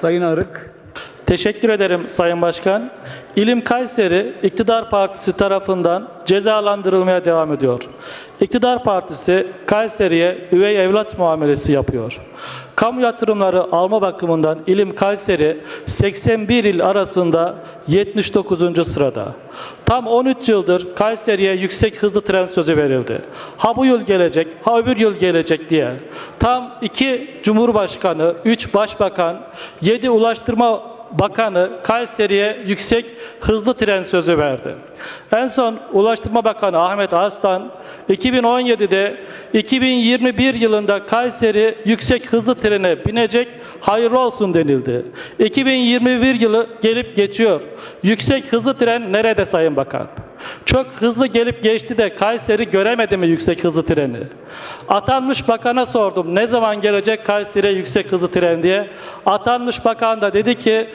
Sayın Arık. Teşekkür ederim Sayın Başkan. İlim Kayseri İktidar Partisi tarafından cezalandırılmaya devam ediyor. İktidar Partisi Kayseri'ye üvey evlat muamelesi yapıyor. Kamu yatırımları alma bakımından İlim Kayseri 81 il arasında 79. sırada. Tam 13 yıldır Kayseri'ye yüksek hızlı tren sözü verildi. Ha bu yıl gelecek, ha öbür yıl gelecek diye. Tam 2 Cumhurbaşkanı, 3 Başbakan, 7 Ulaştırma Bakanı Kayseri'ye yüksek hızlı tren sözü verdi. En son Ulaştırma Bakanı Ahmet Arslan 2017'de 2021 yılında Kayseri yüksek hızlı trene binecek hayırlı olsun denildi. 2021 yılı gelip geçiyor. Yüksek hızlı tren nerede Sayın Bakan? Çok hızlı gelip geçti de Kayseri göremedi mi yüksek hızlı treni? Atanmış bakana sordum ne zaman gelecek Kayseri'ye yüksek hızlı tren diye. Atanmış bakan da dedi ki